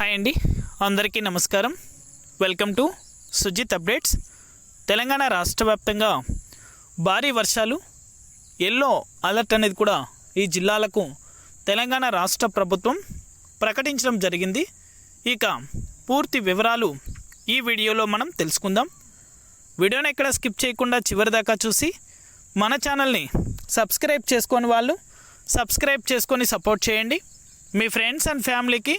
Hi అండి. అందరికీ నమస్కారం. Welcome to Sujith updates. Telangana రాష్ట్ర వ్యాప్తంగా భారీ వర్షాలు ఎల్లో అలర్ట్ అనేది కూడా ఈ జిల్లాలకు తెలంగాణ రాష్ట్ర ప్రభుత్వం ప్రకటించడం జరిగింది. ఇక పూర్తి వివరాలు ఈ వీడియోలో మనం తెలుసుకుందాం. వీడియోని ఎక్కడ స్కిప్ చేయకుండా చివరి దాకా చూసి మన ఛానల్ని సబ్స్క్రైబ్ చేసుకొని వాళ్ళు సబ్స్క్రైబ్ చేసుకొని సపోర్ట్ చేయండి. మీ ఫ్రెండ్స్ అండ్ ఫ్యామిలీకి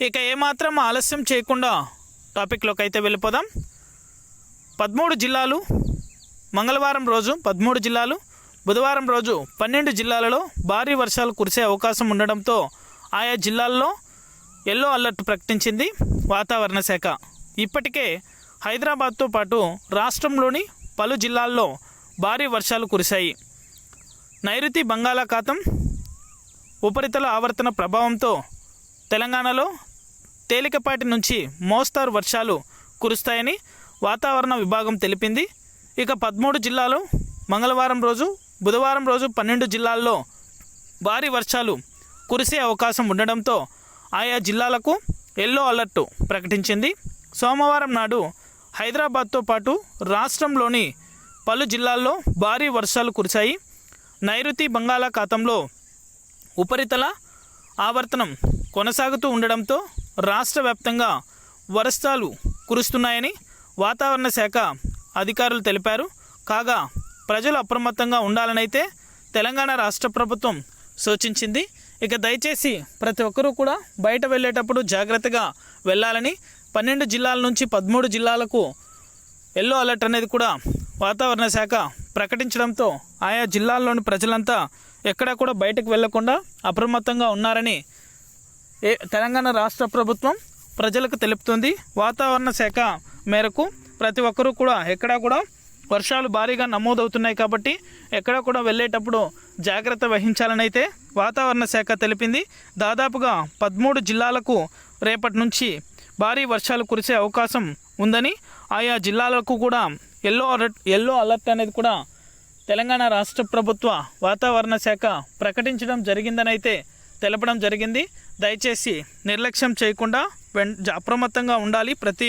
ఇక ఏమాత్రం ఆలస్యం చేయకుండా టాపిక్లోకి అయితే వెళ్ళిపోదాం. పదమూడు జిల్లాలు మంగళవారం రోజు పదమూడు జిల్లాలు బుధవారం రోజు పన్నెండు జిల్లాలలో భారీ వర్షాలు కురిసే అవకాశం ఉండడంతో ఆయా జిల్లాల్లో ఎల్లో అలర్ట్ ప్రకటించింది వాతావరణ శాఖ. ఇప్పటికే హైదరాబాద్తో పాటు రాష్ట్రంలోని పలు జిల్లాల్లో భారీ వర్షాలు కురిశాయి. నైరుతి బంగాళాఖాతం ఉపరితల ఆవర్తన ప్రభావంతో తెలంగాణలో తేలికపాటి నుంచి మోస్తారు వర్షాలు కురుస్తాయని వాతావరణ విభాగం తెలిపింది. ఇక పదమూడు జిల్లాలు మంగళవారం రోజు బుధవారం రోజు పన్నెండు జిల్లాల్లో భారీ వర్షాలు కురిసే అవకాశం ఉండడంతో ఆయా జిల్లాలకు ఎల్లో అలర్ట్ ప్రకటించింది. సోమవారం నాడు హైదరాబాద్తో పాటు రాష్ట్రంలోని పలు జిల్లాల్లో భారీ వర్షాలు కురిశాయి. నైరుతి బంగాళాఖాతంలో ఉపరితల ఆవర్తనం కొనసాగుతూ ఉండడంతో రాష్ట్ర వ్యాప్తంగా వర్షాలు కురుస్తున్నాయని వాతావరణ శాఖ అధికారులు తెలిపారు. కాగా ప్రజలు అప్రమత్తంగా ఉండాలనైతే తెలంగాణ రాష్ట్ర ప్రభుత్వం సూచించింది. ఇక దయచేసి ప్రతి ఒక్కరూ కూడా బయట వెళ్ళేటప్పుడు జాగ్రత్తగా వెళ్ళాలని పన్నెండు జిల్లాల నుంచి పదమూడు జిల్లాలకు ఎల్లో అలర్ట్ అనేది కూడా వాతావరణ శాఖ ప్రకటించడంతో ఆయా జిల్లాల్లోని ప్రజలంతా ఎక్కడా కూడా బయటకు వెళ్ళకుండా అప్రమత్తంగా ఉన్నారని తెలంగాణ రాష్ట్ర ప్రభుత్వం ప్రజలకు తెలుపుతుంది. వాతావరణ శాఖ మేరకు ప్రతి ఒక్కరూ కూడా ఎక్కడా కూడా వర్షాలు భారీగా నమోదవుతున్నాయి కాబట్టి ఎక్కడ కూడా వెళ్ళేటప్పుడు జాగ్రత్త వహించాలని అయితే వాతావరణ శాఖ తెలిపింది. దాదాపుగా పదమూడు జిల్లాలకు రేపటి నుంచి భారీ వర్షాలు కురిసే అవకాశం ఉందని ఆయా జిల్లాలకు కూడా ఎల్లో అలర్ట్ ఎల్లో అలర్ట్ అనేది కూడా తెలంగాణ రాష్ట్ర ప్రభుత్వ వాతావరణ శాఖ ప్రకటించడం జరిగిందని అయితే తెలపడం జరిగింది. దయచేసి నిర్లక్ష్యం చేయకుండా వెన్ అప్రమత్తంగా ఉండాలి. ప్రతి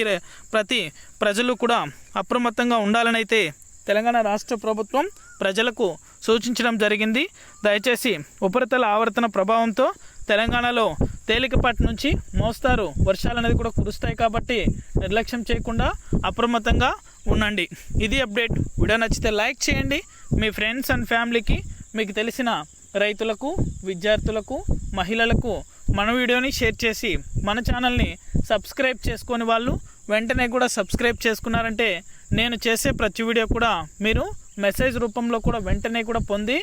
ప్రతి ప్రజలు కూడా అప్రమత్తంగా ఉండాలని అయితే తెలంగాణ రాష్ట్ర ప్రభుత్వం ప్రజలకు సూచించడం జరిగింది. దయచేసి ఉపరితల ఆవర్తన ప్రభావంతో తెలంగాణలో తేలికపాటి నుంచి మోస్తారు. వర్షాలు అనేది కూడా కురుస్తాయి కాబట్టి నిర్లక్ష్యం చేయకుండా అప్రమత్తంగా ఉండండి. ఇది అప్డేట్. వీడియో నచ్చితే లైక్ చేయండి. మీ ఫ్రెండ్స్ అండ్ ఫ్యామిలీకి మీకు తెలిసిన రైతులకు విద్యార్థులకు మహిళలకు మన వీడియోని షేర్ చేసి మన ఛానల్ని సబ్స్క్రైబ్ చేసుకొని వాళ్ళు వెంటనే కూడా సబ్స్క్రైబ్ చేసుకున్నారంటే నేను చేసే ప్రతి వీడియో కూడా మీరు మెసేజ్ రూపంలో కూడా వెంటనే కూడా పొంది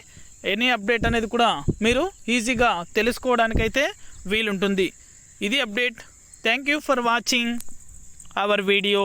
ఎనీ అప్డేట్ అనేది కూడా మీరు ఈజీగా తెలుసుకోవడానికైతే వీలుంటుంది. ఇది update. Thank you for watching our video